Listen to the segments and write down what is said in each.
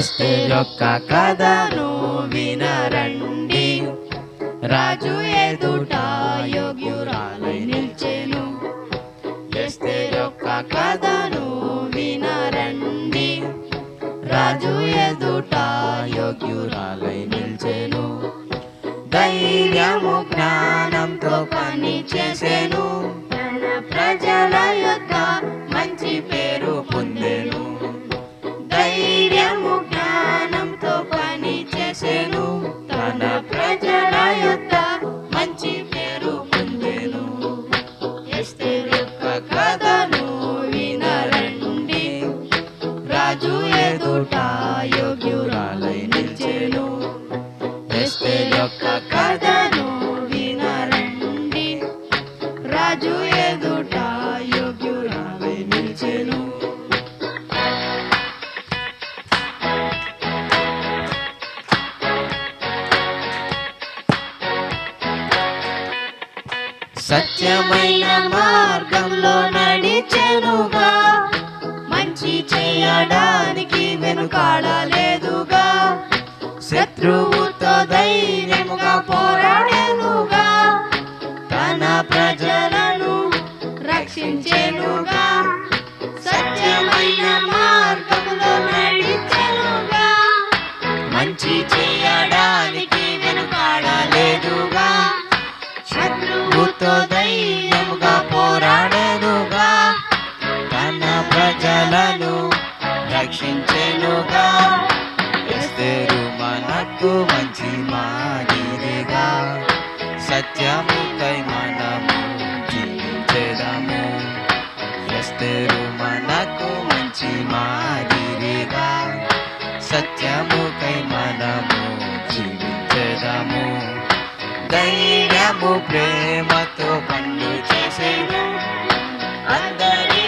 ఎస్తేర్ కథను వినరండి. రాజు ఎదుట యోగ్యురాలై నిల్చెను. ఎస్తేర్ యొక్క కథను వినరండి. రాజు ఎదుట యోగ్యురాలై నిల్చెను. ధైర్యము జ్ఞానంతో పని చేసెను. ప్రజల యొక్క మంచి పేరు పొందెను. ధైర్యము ఎదుట యోగ్యురాలై నిల్చెను ఎస్తేరు యొక్క కథను వినరండి. రాజు ఎదుట యోగ్యురాలై నిల్చెను సత్యమైన మార్గంలో నడిచెనుగా మంచి చేయడానికి శత్రువుతో ధైర్యముగా పోరాడేనుగా. తన ప్రజలను రక్షించేనుగా. సత్యమైన మార్గములో నడిచెనుగా. మంచి చేయడానికి వెనుకాడలేదుగా. శత్రువుతో ధైర్యముగా పోరాడేనుగా. తన ప్రజలను రక్షించ నీకు మంచి మాదిరిగా సత్యముకై మనము జీవించడము. ఎస్తరు మనకు మంచి మాదిరిగా సత్యముకై మనము జీవించడము. ధైర్యము ప్రేమతో పండు చేసేది అందరి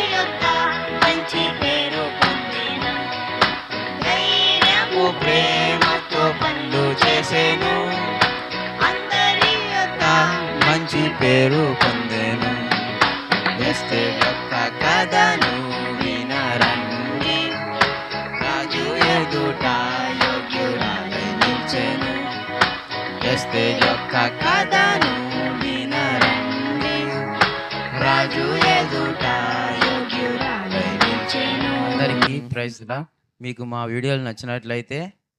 చేసేను. అందరి యొక్క మంచి పేరు పొందేను. ఎస్తే యొక్క కథను వినరండి. రాజు ఎదుట యోగ్యురాలై నిల్చెను. ఎస్తే యొక్క కథను వినరండి. రాజు ఎదుట యోగ్యురాలై నిల్చెను. అందరికీ ప్రైజ్లా మీకు మా వీడియోలు నచ్చినట్లయితే